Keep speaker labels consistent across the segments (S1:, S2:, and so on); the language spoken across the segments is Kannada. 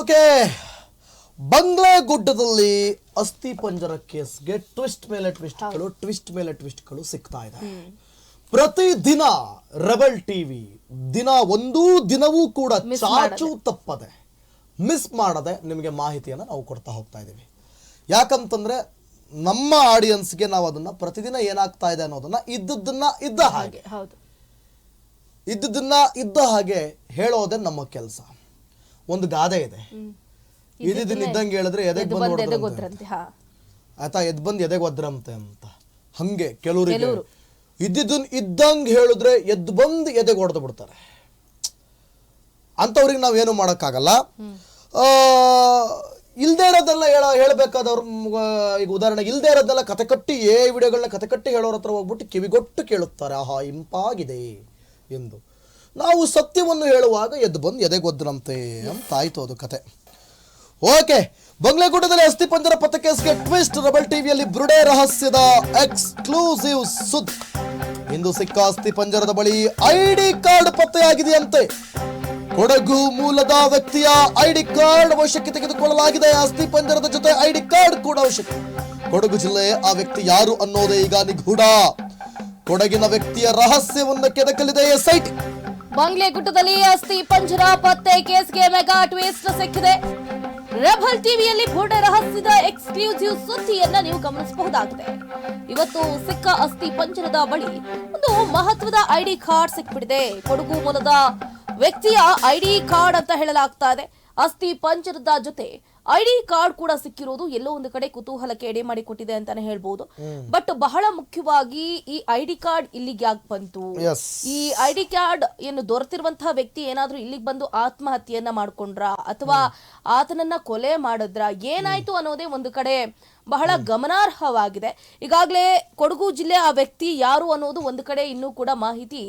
S1: ಓಕೆ. ಬಂಗ್ಲೆಗುಡ್ಡದಲ್ಲಿ ಅಸ್ಥಿ ಪಂಜರ ಕೇಸ್ಗೆ ಟ್ವಿಸ್ಟ್ ಮೇಲೆ ಟ್ವಿಸ್ಟ್ಗಳು ಟ್ವಿಸ್ಟ್ ಮೇಲೆ ಟ್ವಿಸ್ಟ್ಗಳು ಸಿಗ್ತಾ ಇದೆ. ಪ್ರತಿ ದಿನ ರೆಬಲ್ ಟಿವಿ ದಿನ ಒಂದೂ ದಿನವೂ ಕೂಡ ಚಾಚು ತಪ್ಪದೆ ಮಿಸ್ ಮಾಡದೆ ನಿಮಗೆ ಮಾಹಿತಿಯನ್ನು ನಾವು ಕೊಡ್ತಾ ಹೋಗ್ತಾ ಇದ್ದೀವಿ. ಯಾಕಂತಂದ್ರೆ ನಮ್ಮ ಆಡಿಯನ್ಸ್ಗೆ ನಾವು ಅದನ್ನ ಪ್ರತಿದಿನ ಏನಾಗ್ತಾ ಇದೆ ಅನ್ನೋದನ್ನ ಇದ್ದದ್ದನ್ನ ಇದ್ದ ಹಾಗೆ. ಇದ್ದದನ್ನ ಇದ್ದ ಹಾಗೆ ಹೇಳೋದೇ ನಮ್ಮ ಕೆಲಸ. ಒಂದು ಗಾದೆ ಇದೆ. ಇದ್ದಂಗೆ ಹೇಳಿದ್ರೆ ಎದೆಗ್ ಬಂದ್
S2: ಬಂದು ಎದೆ
S1: ಬಂದ್ ಎದೆಗೆ ಒದ್ರಂತೆ ಅಂತ. ಹಂಗೆ ಕೆಲವರಿಗೆ ಇದ್ದಿದ್ದನ್ ಇದ್ದಂಗೆ ಹೇಳಿದ್ರೆ ಎದ್ ಬಂದ್ ಎದೆಗೆ ಹೊಡೆದು ಬಿಡ್ತಾರೆ. ಅಂಥವ್ರಿಗೆ ನಾವೇನು ಮಾಡೋಕ್ಕಾಗಲ್ಲ. ಆ, ಇಲ್ದೇ ಇರೋದೆಲ್ಲ ಹೇಳ ಹೇಳ್ಬೇಕಾದವ್ರು ಈಗ ಉದಾಹರಣೆಗೆ ಇಲ್ದೇ ಇರೋದೆಲ್ಲ ಕತೆ ಕಟ್ಟಿ ಏ ವಿಡಿಯೋಗಳನ್ನ ಕತೆ ಕಟ್ಟಿ ಹೇಳೋರ ಹತ್ರ ಹೋಗ್ಬಿಟ್ಟು ಕಿವಿಗೊಟ್ಟು ಕೇಳುತ್ತಾರೆ. ಆಹಾ ಇಂಪಾಗಿದೆ ಎಂದು. ನಾವು ಸತ್ಯವನ್ನು ಹೇಳುವಾಗ ಎದ್ದು ಬಂದು ಎದೆಗೊದ್ರಂತೆ ಅಂತ ಆಯ್ತು ಅದು ಕತೆ. ಓಕೆ, ಬಂಗ್ಲೆಗುಡ್ಡದಲ್ಲಿ ಅಸ್ಥಿ ಪಂಜರ ಪತ್ತ ಕೇಸ್ಗೆ ಟ್ವಿಸ್ಟ್, ರಬಲ್ ಟಿವಿಯಲ್ಲಿ ಬ್ರುಡೆ ರಹಸ್ಯದ ಎಕ್ಸ್ಕ್ಲೂಸಿವ್ ಸುದ್ದಿ. ಇಂದು ಸಿಕ್ಕ ಅಸ್ಥಿ ಪಂಜರದ ಬಳಿ ಐಡಿ ಕಾರ್ಡ್ ಪತ್ತೆಯಾಗಿದೆಯಂತೆ. ಕೊಡಗು ಮೂಲದ ವ್ಯಕ್ತಿಯ ಐಡಿ ಕಾರ್ಡ್ ವಶಕ್ಕೆ ತೆಗೆದುಕೊಳ್ಳಲಾಗಿದೆ. ಅಸ್ಥಿ ಪಂಜರದ ಜೊತೆ ಐಡಿ ಕಾರ್ಡ್ ಕೂಡ ಅವಶ್ಯಕ. ಕೊಡಗು ಜಿಲ್ಲೆ ಆ ವ್ಯಕ್ತಿ ಯಾರು ಅನ್ನೋದೇ ಈಗ ನಿಗೂಢ. ಕೊಡಗಿನ ವ್ಯಕ್ತಿಯ ರಹಸ್ಯವನ್ನು ಕೆದಕಲಿದೆ ಎಸ್ಐಟಿ
S2: ಬಂಗ್ಲೆಗುಡ್ಡದಲ್ಲಿ ಅಸ್ಥಿ, ಪಂಜರ, ಪತ್ತೆ, ಕೇಸ್ಗೆ ಮೆಗಾ ಟ್ವಿಸ್ಟ್ ಸಿಕ್ಕಿದೆ. ರೆಬಲ್ ಟಿವಿಯಲ್ಲಿ ಬುಡ ರಹಸ್ಯದ ಎಕ್ಸ್ಕ್ಲೂಸಿವ್ ಸುದ್ದಿಯನ್ನ ನೀವು ಗಮನಿಸಬಹುದಾಗಿದೆ. ಇವತ್ತು ಸಿಕ್ಕ ಅಸ್ಥಿ, ಪಂಜರದ ಬಳಿ ಒಂದು ಮಹತ್ವದ ಐಡಿ ಕಾರ್ಡ್ ಸಿಕ್ಬಿಟ್ಟಿದೆ. ಕೊಡಗು ಮೂಲದ ವ್ಯಕ್ತಿಯ ಐಡಿ ಕಾರ್ಡ್ ಅಂತ ಹೇಳಲಾಗ್ತಾ ಇದೆ. ಅಸ್ಥಿ, ಪಂಜರದ ಜೊತೆ ಐಡಿ ಕಾರ್ಡ್ ಕೂಡ ಸಿಕ್ಕಿರೋದು ಎಲ್ಲೋ ಒಂದು ಕಡೆ ಕುತೂಹಲಕ್ಕೆ ಎಡೆ ಮಾಡಿಕೊಟ್ಟಿದೆ ಅಂತಾನೆ ಹೇಳ್ಬೋದು. ಬಟ್ ಬಹಳ ಮುಖ್ಯವಾಗಿ ಈ ಐಡಿ ಕಾರ್ಡ್ ಇಲ್ಲಿಗೆ ಯಾಕೆ ಬಂತು? ಈ ಐಡಿ ಕಾರ್ಡ್ ಏನು ದೊರೆತಿರುವಂತಹ ವ್ಯಕ್ತಿ ಏನಾದ್ರೂ ಇಲ್ಲಿಗೆ ಬಂದು ಆತ್ಮಹತ್ಯೆಯನ್ನ ಮಾಡ್ಕೊಂಡ್ರ? ಅಥವಾ ಆತನನ್ನ ಕೊಲೆ ಮಾಡಿದ್ರ? ಏನಾಯ್ತು ಅನ್ನೋದೇ ಒಂದು ಕಡೆ ಬಹಳ ಗಮನಾರ್ಹವಾಗಿದೆ. ಈಗಾಗಲೇ ಕೊಡಗು ಜಿಲ್ಲೆ ಆ ವ್ಯಕ್ತಿ ಯಾರು ಅನ್ನೋದು ಒಂದು ಕಡೆ ಇನ್ನೂ ಕೂಡ ಮಾಹಿತಿ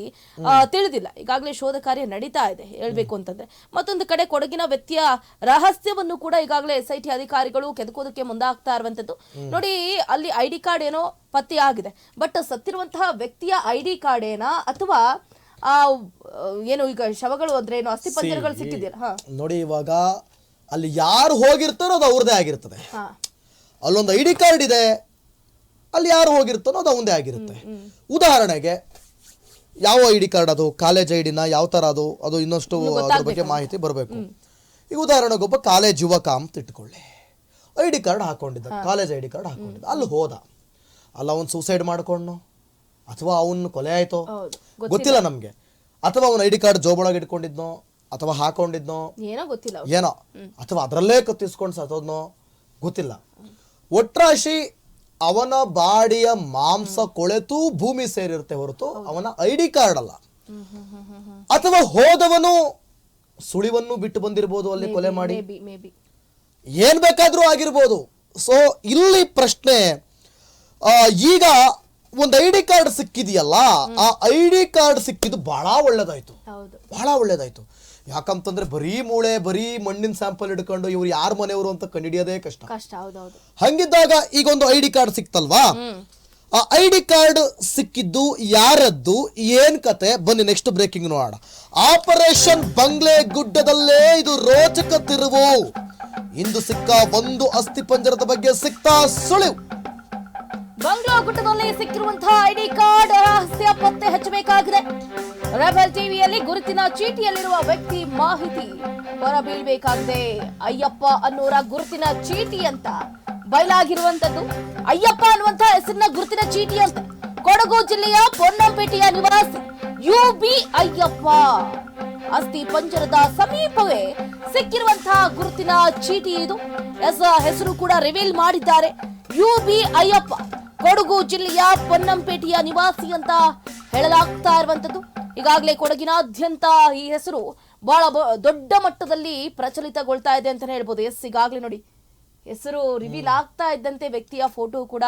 S2: ತಿಳಿದಿಲ್ಲ. ಈಗಾಗಲೇ ಶೋಧ ಕಾರ್ಯ ನಡೀತಾ ಇದೆ ಹೇಳ್ಬೇಕು ಅಂತಂದ್ರೆ. ಮತ್ತೊಂದು ಕಡೆ ಕೊಡಗಿನ ವ್ಯಕ್ತಿಯ ರಹಸ್ಯವನ್ನು ಕೂಡ ಈಗಾಗಲೇ ಎಸ್ ಐ ಟಿ ಅಧಿಕಾರಿಗಳು ಕೆದಕೋದಕ್ಕೆ ಮುಂದಾಗ್ತಾ ಇರುವಂತದ್ದು. ನೋಡಿ ಅಲ್ಲಿ ಐಡಿ ಕಾರ್ಡ್ ಏನೋ ಪತ್ತೆಯಾಗಿದೆ ಬಟ್ ಸತ್ತಿರುವಂತಹ ವ್ಯಕ್ತಿಯ ಐಡಿ ಕಾರ್ಡ್ ಏನಾ ಅಥವಾ ಆ ಏನು ಈಗ ಶವಗಳು ಅಂದ್ರೆ ಏನು ಅಸ್ಥಿ ಪಂಜರಗಳು ಸಿಕ್ಕಿದೆಯಲ್ಲ? ಹಾ.
S1: ನೋಡಿ ಇವಾಗ ಅಲ್ಲಿ ಯಾರು ಹೋಗಿರ್ತಾರೋ ಅದು ಅವ್ರದೇ ಆಗಿರ್ತದೆ.
S2: ಹಾ.
S1: ಅಲ್ಲೊಂದು ಐ ಡಿ ಕಾರ್ಡ್ ಇದೆ. ಅಲ್ಲಿ ಯಾರು ಹೋಗಿರ್ತಾನೋ ಅದು ಅವಂದೇ ಆಗಿರುತ್ತೆ. ಉದಾಹರಣೆಗೆ ಯಾವ ಐ ಡಿ ಕಾರ್ಡ್ ಅದು? ಕಾಲೇಜ್ ಐ ಡಿನ ಯಾವ ಥರ ಅದು? ಅದು ಇನ್ನಷ್ಟು ಅದ್ರ ಬಗ್ಗೆ ಮಾಹಿತಿ ಬರಬೇಕು. ಈಗ ಉದಾಹರಣೆಗೆ ಒಬ್ಬ ಕಾಲೇಜ್ ಯುವಕ ಅಂತ ಇಟ್ಕೊಳ್ಳಿ. ಐ ಡಿ ಕಾರ್ಡ್ ಹಾಕೊಂಡಿದ್ದ ಕಾಲೇಜ್ ಐ ಡಿ ಕಾರ್ಡ್ ಹಾಕೊಂಡಿದ್ದ. ಅಲ್ಲಿ ಹೋದ. ಅಲ್ಲ ಅವನು ಸೂಸೈಡ್ ಮಾಡ್ಕೊಂಡು ಅಥವಾ ಅವನು ಕೊಲೆ ಆಯ್ತೋ? ಗೊತ್ತಿಲ್ಲ. ನಮಗೆ. ಅಥವಾ ಅವನ ಐ ಡಿ ಕಾರ್ಡ್ ಜೋಬೊಳಗೆ ಇಟ್ಕೊಂಡಿದ್ನೋ? ಅಥವಾ ಹಾಕೊಂಡಿದ್ನೋ?
S2: ಏನೋ ಗೊತ್ತಿಲ್ಲ
S1: ಏನೋ? ಅಥವಾ ಅದರಲ್ಲೇ ಕತ್ತಿಸ್ಕೊಂಡು ಸತ್ತೋದ್ನೋ? ಗೊತ್ತಿಲ್ಲ. ಒಟ್ರಾಶಿ ಅವನ ಬಾಡಿಯ ಮಾಂಸ ಕೊಳೆತು ಭೂಮಿ ಸೇರಿರುತ್ತೆ ಹೊರತು ಅವನ ಐ ಡಿ ಕಾರ್ಡ್ ಅಲ್ಲ. ಅಥವಾ ಹೋದವನು ಸುಳಿವನ್ನು ಬಿಟ್ಟು ಬಂದಿರಬಹುದು ಅಲ್ಲಿ ಕೊಲೆ ಮಾಡಿ. ಏನ್ ಬೇಕಾದ್ರೂ ಆಗಿರ್ಬೋದು. ಸೊ ಇಲ್ಲಿ ಪ್ರಶ್ನೆ ಈಗ ಒಂದು ಐ ಡಿ ಕಾರ್ಡ್ ಸಿಕ್ಕಿದೆಯಲ್ಲ ಆ ಐ ಡಿ ಕಾರ್ಡ್ ಸಿಕ್ಕಿದ್ದು ಬಹಳ ಒಳ್ಳೇದಾಯ್ತು. ಬಹಳ ಒಳ್ಳೇದಾಯ್ತು. ಯಾಕಂತಂದ್ರೆ ಬರೀ ಮೂಳೆ ಬರೀ ಮಣ್ಣಿನ ಸ್ಯಾಂಪಲ್ ಹಿಡ್ಕೊಂಡು ಇವ್ರು ಯಾರ ಮನೆಯವರು ಅಂತ ಕಂಡಿಡಿಯೋದೇ ಕಷ್ಟ.
S2: ಕಷ್ಟ ಹೌದೌದು.
S1: ಹಂಗಿದ್ದಾಗ ಈಗ ಒಂದು ಐ ಡಿ ಕಾರ್ಡ್ ಸಿಕ್ತಲ್ವಾ? ಆ ಐ ಡಿ ಕಾರ್ಡ್ ಸಿಕ್ಕಿದ್ದು ಯಾರದ್ದು ಏನ್ ಕತೆ? ಬನ್ನಿ ನೆಕ್ಸ್ಟ್ ಬ್ರೇಕಿಂಗ್ ನೋಡೋಣ. ಆಪರೇಷನ್ ಬಂಗ್ಲೆ ಗುಡ್ಡದಲ್ಲೇ ಇದು ರೋಚಕ ತಿರುವು. ಇಂದು ಸಿಕ್ಕ ಒಂದು ಅಸ್ಥಿ ಪಂಜರದ ಬಗ್ಗೆ ಸಿಕ್ತಾ ಸುಳಿವು.
S2: ಬಂಗ್ಲಾಗುಟ್ಟದಲ್ಲಿ ಸಿಕ್ಕಿರುವಂತಹ ಐಡಿ ಕಾರ್ಡ್ ರಹಸ್ಯ ಪತ್ತೆ ಹಚ್ಚಬೇಕಾಗಿದೆ. ರೆಬೆಲ್ ಟಿವಿಯಲ್ಲಿ ಗುರುತಿನ ಚೀಟಿಯಲ್ಲಿರುವ ವ್ಯಕ್ತಿ ಮಾಹಿತಿ ಹೊರಬೀಳ್ಬೇಕಾಗಿದೆ. ಅಯ್ಯಪ್ಪ ಅನ್ನೋರ ಗುರುತಿನ ಚೀಟಿ ಅಂತ ಬಯಲಾಗಿರುವಂತದ್ದು. ಅಯ್ಯಪ್ಪ ಅನ್ನುವಂತಹ ಹೆಸರಿನ ಗುರುತಿನ ಚೀಟಿ ಅಂತ ಕೊಡಗು ಜಿಲ್ಲೆಯ ಪೊನ್ನಂಪೇಟೆಯ ನಿವಾಸಿ ಯು ಬಿ ಅಯ್ಯಪ್ಪ. ಅಸ್ಥಿ ಪಂಜರದ ಸಮೀಪವೇ ಸಿಕ್ಕಿರುವಂತಹ ಗುರುತಿನ ಚೀಟಿ ಇದು. ಹೆಸ- ಹೆಸರು ಕೂಡ ರಿವೀಲ್ ಮಾಡಿದ್ದಾರೆ. You B Ayyappa. ಕೊಡಗು ಜಿಲ್ಲೆಯ ಪೊನ್ನಂಪೇಟೆಯ ನಿವಾಸಿ ಅಂತ ಹೇಳಲಾಗ್ತಾ ಇರುವಂತದ್ದು ಈಗಾಗಲೇ ಕೊಡಗಿನಾದ್ಯಂತ ಈ ಹೆಸರು ಬಹಳ ದೊಡ್ಡ ಮಟ್ಟದಲ್ಲಿ ಪ್ರಚಲಿತಗೊಳ್ತಾ ಇದೆ ಅಂತಾನೆ ಹೇಳ್ಬೋದು. ಎಸ್ ಈಗಾಗಲೇ ನೋಡಿ. ಹೆಸರು ರಿವೀಲ್ ಆಗ್ತಾ ಇದ್ದಂತೆ ವ್ಯಕ್ತಿಯ ಫೋಟೋ ಕೂಡ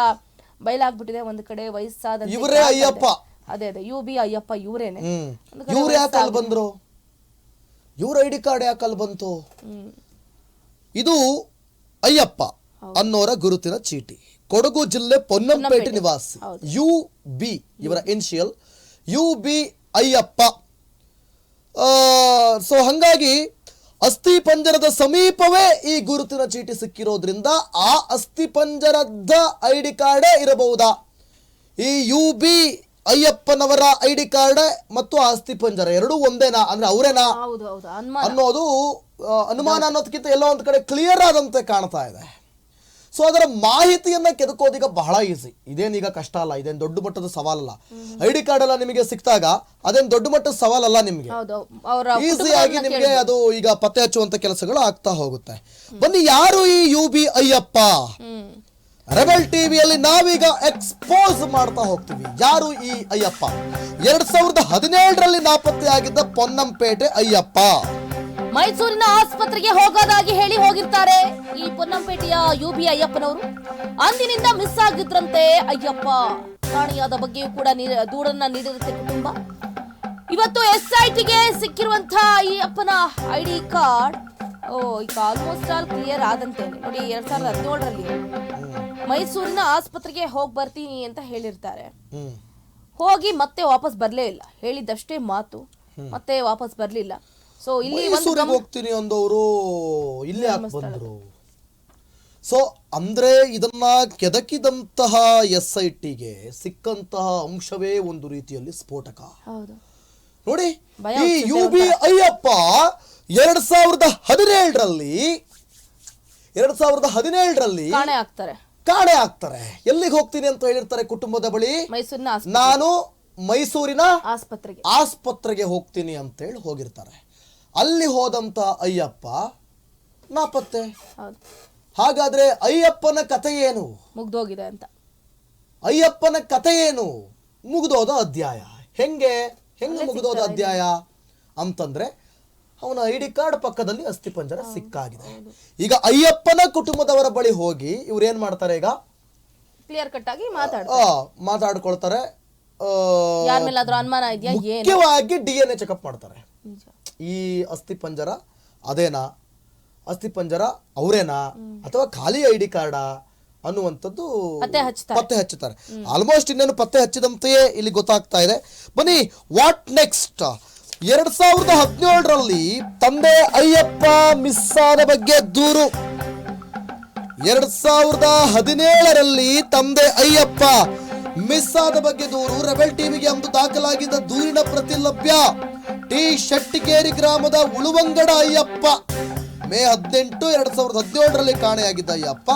S2: ಬಯಲಾಗ್ಬಿಟ್ಟಿದೆ. ಒಂದ್ ಕಡೆ ವಯಸ್ಸಾದ
S1: ಇವರೇ ಅಯ್ಯಪ್ಪ.
S2: ಅದೇ ಅದೇ. ಯು ಬಿ ಅಯ್ಯಪ್ಪ ಇವರೇನೆ.
S1: ಇವ್ರು ಯಾಕೆ ಅಲ್ಲಿ ಬಂದ್ರು? ಇವ್ರ ಐ ಡಿ ಕಾರ್ಡ್ ಯಾಕೆ ಅಲ್ಲಿ ಬಂತು? ಇದು ಅಯ್ಯಪ್ಪ ಅನ್ನೋರ ಗುರುತಿನ ಚೀಟಿ. ಕೊಡಗು ಜಿಲ್ಲೆ ಪೊನ್ನಂಪೇಟೆ. ನಿವಾಸಿ. ಯು ಬಿ ಇವರ initial U B Ayyappa. So ಹಂಗಾಗಿ ಅಸ್ಥಿ ಪಂಜರದ ಸಮೀಪವೇ ಈ ಗುರುತಿನ ಚೀಟಿ ಸಿಕ್ಕಿರೋದ್ರಿಂದ ಆ ಅಸ್ಥಿ ಪಂಜರದ ಐ ಡಿ ಕಾರ್ಡೇ ಇರಬಹುದಾ? ಈ ಯು ಬಿ ಅಯ್ಯಪ್ಪನವರ ಐ ಡಿ ಕಾರ್ಡ್ ಮತ್ತು ಆ ಅಸ್ಥಿ ಪಂಜರ ಎರಡೂ ಒಂದೇನಾ? ಅಂದ್ರೆ ಅವರೇನಾ? ಅನ್ನೋದು ಅನುಮಾನ ಅನ್ನೋದಕ್ಕಿಂತ ಎಲ್ಲೋ ಒಂದ್ ಕಡೆ ಕ್ಲಿಯರ್ ಆದಂತೆ ಕಾಣ್ತಾ ಇದೆ. ಸೊ ಅದರ ಮಾಹಿತಿಯನ್ನ ಕೆದಕೋದೀಗ ಬಹಳ ಈಸಿ ಇದೇನೀಗ ಕಷ್ಟ ಅಲ್ಲ ಇದೇನು ದೊಡ್ಡ ಮಟ್ಟದ ಸವಾಲಲ್ಲ. ಐ ಡಿ ಕಾರ್ಡ್ ಎಲ್ಲ ನಿಮಗೆ ಸಿಕ್ತಾಗ ಅದೇನು ದೊಡ್ಡ ಮಟ್ಟದ ಸವಾಲಲ್ಲ ನಿಮಗೆ. ಈಸಿಯಾಗಿ ನಿಮಗೆ ಅದು ಈಗ ಪತ್ತೆ ಹಚ್ಚುವಂತ ಕೆಲಸಗಳು ಆಗ್ತಾ ಹೋಗುತ್ತೆ. ಬನ್ನಿ ಯಾರು ಈ ಯು ಬಿ ಅಯ್ಯಪ್ಪ ರೆಬಲ್ ಟಿವಿಯಲ್ಲಿ ನಾವೀಗ ಎಕ್ಸ್ಪೋಸ್ ಮಾಡ್ತಾ ಹೋಗ್ತೀವಿ. ಯಾರು ಈ ಅಯ್ಯಪ್ಪ? ಎರಡ್ ಸಾವಿರದ ಹದಿನೇಳರಲ್ಲಿ ನಾಪತ್ತೆಯಾಗಿದ್ದ ಪೊನ್ನಂಪೇಟೆ ಅಯ್ಯಪ್ಪ.
S2: ಮೈಸೂರಿನ ಆಸ್ಪತ್ರೆಗೆ ಹೋಗೋದಾಗಿ ಹೇಳಿ ಹೋಗಿರ್ತಾರೆ ಈ ಪೊನ್ನಂಪೇಟೆಯ ಯು ಬಿ ಅಯ್ಯಪ್ಪನವರು. ಅಂದಿನಿಂದ ಮಿಸ್ ಆಗಿದ್ರಂತೆ ಅಯ್ಯಪ್ಪ. ಕಾಣೆಯಾದ ಬಗ್ಗೆಯೂ ಕೂಡ ದೂರನ್ನ ನೀಡಿರುತ್ತೆ ಕುಟುಂಬ. ಇವತ್ತು ಎಸ್ ಐ ಟಿಗೆ ಸಿಕ್ಕಿರುವಂತಹ ಈ ಅಪ್ಪನ ಐ ಡಿ ಕಾರ್ಡ್ ಓ ಈಗ ಆಲ್ಮೋಸ್ಟ್ ಆಲ್ ಕ್ಲಿಯರ್ ಆದಂತೆ. ನೋಡಿ ಎರಡ್ ಸಾವಿರದ ಹದಿನೇಳರಲ್ಲಿ ಮೈಸೂರಿನ ಆಸ್ಪತ್ರೆಗೆ ಹೋಗಿ ಬರ್ತೀನಿ ಅಂತ ಹೇಳಿರ್ತಾರೆ. ಹೋಗಿ ಮತ್ತೆ ವಾಪಸ್ ಬರಲೇ ಇಲ್ಲ. ಹೇಳಿದಷ್ಟೇ ಮಾತು. ಮತ್ತೆ ವಾಪಸ್ ಬರ್ಲಿಲ್ಲ. ಸೊ ಇಲ್ಲಿ ಒಂದು
S1: ಮೈಸೂರಿಗೆ ಹೋಗ್ತೀನಿ ಅಂದವರು ಇಲ್ಲಿ ಯಾಕೆ ಬಂದ್ರು? ಸೊ ಅಂದ್ರೆ ಇದನ್ನ ಕೆದಕಿದಂತಹ ಎಸ್ ಐ ಟಿಗೆ ಸಿಕ್ಕಂತಹ ಅಂಶವೇ ಒಂದು ರೀತಿಯಲ್ಲಿ ಸ್ಫೋಟಕ.
S2: ಹೌದು.
S1: ನೋಡಿ
S2: ಭಯ
S1: ಈ ಯು ಬಿ ಅಯ್ಯಪ್ಪ ಎರಡ್ ಸಾವಿರದ ಹದಿನೇಳರಲ್ಲಿ ಎರಡ್ ಸಾವಿರದ ಹದಿನೇಳರಲ್ಲಿ
S2: ಕಾಣೆ ಆಗ್ತಾರೆ
S1: ಕಾಣೆ ಆಗ್ತಾರೆ ಎಲ್ಲಿಗೆ ಹೋಗ್ತೀನಿ ಅಂತ ಹೇಳಿರ್ತಾರೆ ಕುಟುಂಬದ ಬಳಿ?
S2: ಮೈಸೂರಿನ ಆಸ್-
S1: ನಾನು ಮೈಸೂರಿನ
S2: ಆಸ್ಪತ್ರೆಗೆ.
S1: ಆಸ್ಪತ್ರೆಗೆ ಹೋಗ್ತೀನಿ ಅಂತೇಳಿ ಹೋಗಿರ್ತಾರೆ. ಅಲ್ಲಿ ಹೋದಂತ ಅಯ್ಯಪ್ಪ ನಾಪತ್ತೆ. ಹಾಗಾದ್ರೆ ಅಯ್ಯಪ್ಪನ ಕಥೆ ಏನು?
S2: ಮುಗ್ದೋಗಿದೆ ಅಂತ.
S1: ಅಯ್ಯಪ್ಪನ ಕಥೆ ಏನು? ಮುಗ್ದೋದ ಅಧ್ಯಾಯ. ಹೆಂಗೆ? ಹೆಂಗೆ ಮುಗ್ದೋದ ಅಧ್ಯಾಯ? ಅಂತಂದ್ರೆ ಅವನ ಐ ಡಿ ಕಾರ್ಡ್ ಪಕ್ಕದಲ್ಲಿ ಅಸ್ಥಿಪಂಜರ ಸಿಕ್ಕಾಗಿದೆ. ಈಗ ಅಯ್ಯಪ್ಪನ ಕುಟುಂಬದವರ ಬಳಿ ಹೋಗಿ ಇವ್ರು ಏನ್ ಮಾಡ್ತಾರೆ ಈಗ?
S2: ಕ್ಲಿಯರ್ ಕಟ್ ಆಗಿ ಮಾತಾಡ
S1: ಮಾತಾಡ್ಕೊಳ್ತಾರೆ. ಮುಖ್ಯವಾಗಿ ಡಿ ಎನ್ ಎ ಚೆಕಪ್ ಮಾಡ್ತಾರೆ. ಈ ಅಸ್ಥಿ ಪಂಜರ ಅದೇನಾ? ಅಸ್ಥಿ ಪಂಜರ ಅವರೇನಾ? ಅಥವಾ ಖಾಲಿ ಐ ಡಿ ಕಾರ್ಡಾ ಅನ್ನುವಂಥದ್ದು
S2: ಪತ್ತೆ
S1: ಹಚ್ಚುತ್ತಾರೆ. ಆಲ್ಮೋಸ್ಟ್ ಇನ್ನೇನು ಪತ್ತೆ ಹಚ್ಚಿದಂತೆಯೇ ಇಲ್ಲಿ ಗೊತ್ತಾಗ್ತಾ ಇದೆ. ಬನ್ನಿ ವಾಟ್ ನೆಕ್ಸ್ಟ್ ಎರಡ್ ಸಾವಿರದ ಹದಿನೇಳರಲ್ಲಿ ತಂದೆ ಅಯ್ಯಪ್ಪ ಮಿಸ್ ಆದ ಬಗ್ಗೆ ದೂರು. ಎರಡ್ ಸಾವಿರದ ಹದಿನೇಳರಲ್ಲಿ ತಂದೆ ಅಯ್ಯಪ್ಪ ಮಿಸ್ ಆದ ಬಗ್ಗೆ ದೂರು, ರೆಬೆಲ್ ಟಿವಿಗೆ ಅಂದು ದಾಖಲಾಗಿದ್ದ ದೂರಿನ ಪ್ರತಿ ಲಭ್ಯ ಟಿ ಶೆಟ್ಟಿಗೇರಿ ಗ್ರಾಮದ ಉಳುವಂಗಡ ಅಯ್ಯಪ್ಪ. ಮೇ ಹದಿನೆಂಟು ಎರಡ್ ಸಾವಿರದ ಹದಿನೇಳರಲ್ಲಿ ಕಾಣೆಯಾಗಿದ್ದ ಅಯ್ಯಪ್ಪ.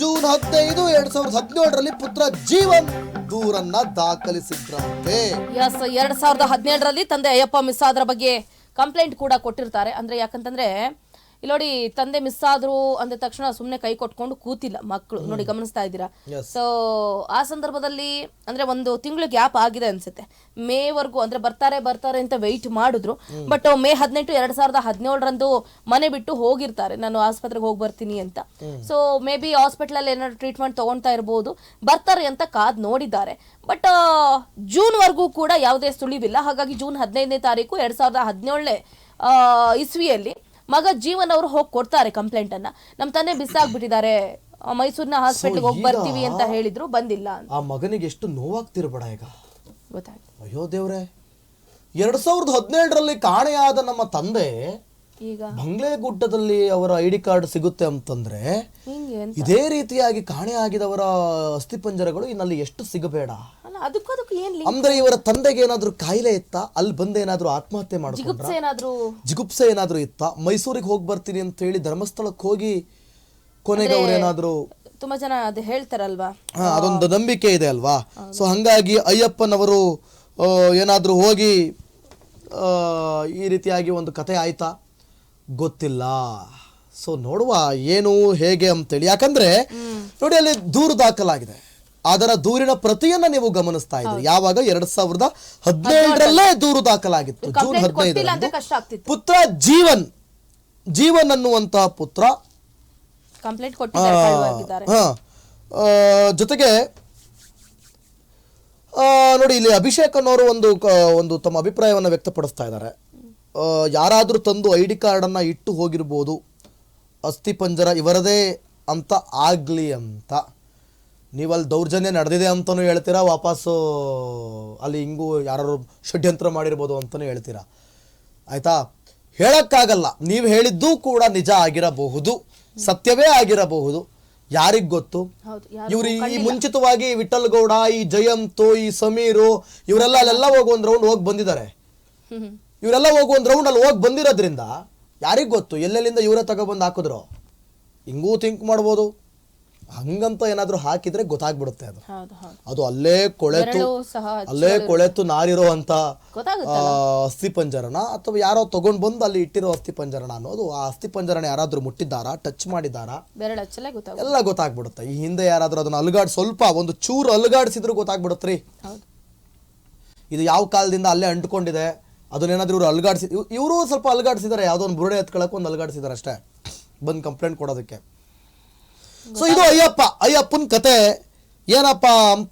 S1: ಜೂನ್ ಹದಿನೈದು ಎರಡ್ ಸಾವಿರದ ಹದಿನೇಳರಲ್ಲಿ ಪುತ್ರ ಜೀವನ್ ದೂರನ್ನ ದಾಖಲಿಸಿದ್ರಂತೆ.
S2: ಎಸ್ ಎರಡ್ ಸಾವಿರದ ಹದಿನೇಳರಲ್ಲಿ ತಂದೆ ಅಯ್ಯಪ್ಪ ಮಿಸ್ ಆದ್ರ ಬಗ್ಗೆ ಕಂಪ್ಲೇಂಟ್ ಕೂಡ ಕೊಟ್ಟಿರ್ತಾರೆ. ಅಂದ್ರೆ ಯಾಕಂತಂದ್ರೆ ಇಲ್ಲಿ ನೋಡಿ ತಂದೆ ಮಿಸ್ ಆದ್ರು ಅಂದ ತಕ್ಷಣ ಸುಮ್ನೆ ಕೈ ಕೊಟ್ಕೊಂಡು ಕೂತಿಲ್ಲ ಮಕ್ಕಳು ನೋಡಿ ಗಮನಿಸ್ತಾ ಇದ್ದೀರಾ. ಸೊ ಆ ಸಂದರ್ಭದಲ್ಲಿ ಅಂದ್ರೆ ಒಂದು ತಿಂಗಳು ಗ್ಯಾಪ್ ಆಗಿದೆ ಅನ್ಸುತ್ತೆ. ಮೇವರೆಗೂ ಅಂದ್ರೆ ಬರ್ತಾರೆ ಬರ್ತಾರೆ ಅಂತ ವೆಯ್ಟ್ ಮಾಡಿದ್ರು. ಬಟ್ ಮೇ ಹದಿನೆಂಟು ಎರಡ್ ಸಾವಿರದ ಹದಿನೇಳರಂದು ಮನೆ ಬಿಟ್ಟು ಹೋಗಿರ್ತಾರೆ. ನಾನು ಆಸ್ಪತ್ರೆಗೆ ಹೋಗಿ ಬರ್ತೀನಿ ಅಂತ. ಸೊ ಮೇ ಬಿ ಹಾಸ್ಪಿಟಲ್ ಅಲ್ಲಿ ಏನಾದ್ರು ಟ್ರೀಟ್ಮೆಂಟ್ ತಗೊಂತಾ ಇರಬಹುದು ಬರ್ತಾರೆ ಅಂತ ಕಾದ್ ನೋಡಿದ್ದಾರೆ. ಬಟ್ ಜೂನ್ ವರ್ಗೂ ಕೂಡ ಯಾವುದೇ ಸುಳಿವಿಲ್ಲ. ಹಾಗಾಗಿ ಜೂನ್ ಹದಿನೈದನೇ ತಾರೀಕು ಎರಡ್ ಸಾವಿರದ ಹದಿನೇಳನೇ ಇಸ್ವಿಯಲ್ಲಿ ಮಗ ಜೀವನ್ ಅವರು ಹೋಗಿ ಕೊಡ್ತಾರೆ ಕಂಪ್ಲೇಂಟ್ ಅನ್ನ. ನಮ್ಮ ತಂದೆ ಬಿಸಾಕ್ಬಿಟ್ಟಿದ್ದಾರೆ. ಮೈಸೂರಿನ ಹಾಸ್ಪಿಟಲ್ ಹೋಗಿ ಬರ್ತೀವಿ ಅಂತ ಹೇಳಿದ್ರು ಬಂದಿಲ್ಲ ಅಂತ.
S1: ಆ ಮಗನಿಗೆ ಎಷ್ಟು ನೋವಾಗ್ತಿರ್ಬೇಡ ಈಗ.
S2: ಗೊತ್ತಾಯ್ತು.
S1: ಅಯ್ಯೋ ದೇವ್ರೆ. ಎರಡ್ ಸಾವಿರದ ಹದಿನೇಳರಲ್ಲಿ ಕಾಣೆಯಾದ ನಮ್ಮ ತಂದೆ
S2: ಈಗ?
S1: ಬಂಗ್ಲೆಗುಡ್ಡದಲ್ಲಿ ಅವರ ಐ ಡಿ ಕಾರ್ಡ್ ಸಿಗುತ್ತೆ ಅಂತಂದ್ರೆ
S2: ಹಿಂಗೆ ಅಂತ
S1: ಇದೇ ರೀತಿಯಾಗಿ ಕಾಣೆಯಾಗಿದವರ ಅಸ್ಥಿಪಂಜರಗಳು ಇನ್ನಲ್ಲಿ ಎಷ್ಟು ಸಿಗಬೇಡ.
S2: ಅದಕ್ಕೂ ಅದಕ್ಕೂ ಏನ್
S1: ಅಂದ್ರೆ ಇವರ ತಂದೆಗೆ ಏನಾದ್ರೂ ಕಾಯಿಲೆ ಇತ್ತಾ? ಅಲ್ಲಿ ಬಂದೇನಾದ್ರೂ ಆತ್ಮಹತ್ಯೆ ಮಾಡ್ಕೊಂಡ್ರ?
S2: ಜಿಗುಪ್ಸೆ ಏನಾದ್ರು?
S1: ಜಿಗುಪ್ಸೆ ಏನಾದ್ರೂ ಇತ್ತಾ? ಮೈಸೂರಿಗೆ ಹೋಗಿ ಬರ್ತೀನಿ ಅಂತ ಹೇಳಿ ಧರ್ಮಸ್ಥಳಕ್ಕೆ ಹೋಗಿ ಕೊನೆಗೆ ಅವ್ರೇನಾದ್ರೂ
S2: ತುಂಬಾ ಜನ ಅದು ಹೇಳ್ತಾರಲ್ವಾ?
S1: ಹಾ ಅದೊಂದು ನಂಬಿಕೆ ಇದೆ ಅಲ್ವಾ? ಸೊ ಹಂಗಾಗಿ ಅಯ್ಯಪ್ಪನವರು ಆ, ಏನಾದ್ರೂ ಹೋಗಿ ಆ, ಈ ರೀತಿಯಾಗಿ ಒಂದು ಕತೆ ಆಯ್ತಾ? ಗೊತ್ತಿಲ್ಲ. ಸೊ ನೋಡುವ ಏನು ಹೇಗೆ ಅಂತೇಳಿ ಯಾಕಂದ್ರೆ ನೋಡಿ ಅಲ್ಲಿ ದೂರು ದಾಖಲಾಗಿದೆ. ಅದರ ದೂರಿನ ಪ್ರತಿಯನ್ನ ನೀವು ಗಮನಿಸ್ತಾ ಇದ್ರಿ ಯಾವಾಗ ಎರಡ್ ಸಾವಿರದ ಹದಿನೇಳರಲ್ಲೇ ದೂರು ದಾಖಲಾಗಿತ್ತು. ಜೂನ್
S2: ಹದಿನೈದು
S1: ಹದಿನೈದರಂದು ಪುತ್ರ ಜೀವನ್ ಜೀವನ್ ಅನ್ನುವಂತಹ ಪುತ್ರ ಜೊತೆಗೆ ಆ, ನೋಡಿ ಇಲ್ಲಿ ಅಭಿಷೇಕ್ ಅನ್ನೋರು ಒಂದು ಒಂದು ತಮ್ಮ ಅಭಿಪ್ರಾಯವನ್ನು ವ್ಯಕ್ತಪಡಿಸ್ತಾ ಇದ್ದಾರೆ. ಯಾರಾದರೂ ತಂದು ಐ ಡಿ ಕಾರ್ಡನ್ನು ಇಟ್ಟು ಹೋಗಿರ್ಬೋದು ಅಸ್ಥಿ ಪಂಜರ ಇವರದೇ ಅಂತ ಆಗಲಿ ಅಂತ. ನೀವು ಅಲ್ಲಿ ದೌರ್ಜನ್ಯ ನಡೆದಿದೆ ಅಂತಲೂ ಹೇಳ್ತೀರಾ? ವಾಪಸ್ಸು ಅಲ್ಲಿ ಹಿಂಗೂ ಯಾರು ಷಡ್ಯಂತ್ರ ಮಾಡಿರ್ಬೋದು ಅಂತಲೂ ಹೇಳ್ತೀರಾ? ಆಯಿತಾ? ಹೇಳೋಕ್ಕಾಗಲ್ಲ. ನೀವು ಹೇಳಿದ್ದೂ ಕೂಡ ನಿಜ ಆಗಿರಬಹುದು. ಸತ್ಯವೇ ಆಗಿರಬಹುದು. ಯಾರಿಗ್ ಗೊತ್ತು? ಇವ್ರು ಈ ಮುಂಚಿತವಾಗಿ ವಿಠಲ್ ಗೌಡ ಈ ಜಯಂತ್ ಈ ಸಮೀರು ಇವರೆಲ್ಲ ಅಲ್ಲೆಲ್ಲ ಹೋಗಿ ಒಂದ್ ರೌಂಡ್ ಹೋಗಿ ಬಂದಿದ್ದಾರೆ. ಇವರೆಲ್ಲ ಹೋಗಿ ಒಂದ್ ರೌಂಡ್ ಅಲ್ಲಿ ಹೋಗಿ ಬಂದಿರೋದ್ರಿಂದ ಯಾರಿಗ್ ಗೊತ್ತು? ಎಲ್ಲೆಲ್ಲಿಂದ ಇವರೇ ತಗೊಬಂದು ಹಾಕಿದ್ರು? ಹಿಂಗೂ ಥಿಂಕ್ ಮಾಡ್ಬೋದು. ಹಂಗಂತ ಏನಾದ್ರೂ ಹಾಕಿದ್ರೆ ಗೊತ್ತಾಗ್ಬಿಡುತ್ತೆ ಅದು. ಅದು ಅಲ್ಲೇ ಕೊಳೆತು ಅಲ್ಲೇ ಕೊಳೆತು
S2: ನಾರಿರುವಂತ
S1: ಅಸ್ಥಿ ಪಂಜರನ ಅಥವಾ ಯಾರೋ ತಗೊಂಡ್ ಬಂದು ಅಲ್ಲಿ ಇಟ್ಟಿರೋ ಅಸ್ಥಿ ಪಂಜರನ ಅನ್ನೋದು ಆ ಅಸ್ಥಿ ಪಂಜರನ ಯಾರಾದ್ರೂ ಮುಟ್ಟಿದ್ದಾರಾ ಟಚ್
S2: ಗೊತ್ತಾಗುತ್ತೆ
S1: ಎಲ್ಲ ಗೊತ್ತಾಗ್ಬಿಡುತ್ತೆ. ಈ ಹಿಂದೆ ಯಾರಾದ್ರೂ ಅದನ್ನ ಅಲುಗಾಡ್ ಸ್ವಲ್ಪ ಒಂದು ಚೂರು ಅಲುಗಾಡಿಸಿದ್ರು ಗೊತ್ತಾಗ್ಬಿಡುತ್ತ್ರಿ
S2: ಹೌದು.
S1: ಇದು ಯಾವ ಕಾಲದಿಂದ ಅಲ್ಲೇ ಅಂಟ್ಕೊಂಡಿದೆ ಅದನ್ನೇನಾದ್ರೂ ಇವ್ರು ಅಲ್ಗಾಡಿಸಿ ಇವರು ಸ್ವಲ್ಪ ಅಲ್ಗಾಡಿಸಿದ್ದಾರೆ ಯಾವುದೋ ಒಂದು ಬುರುಡೆ ಎತ್ಕೊಳಕ್ಕೆ ಒಂದು ಅಲ್ಗಾಡಿಸಿದ್ದಾರೆ ಅಷ್ಟೇ. ಬಂದು ಕಂಪ್ಲೇಂಟ್ ಕೊಡೋದಕ್ಕೆ. ಸೊ ಇದು ಅಯ್ಯಪ್ಪ ಅಯ್ಯಪ್ಪನ ಕತೆ. ಏನಪ್ಪ ಅಂತ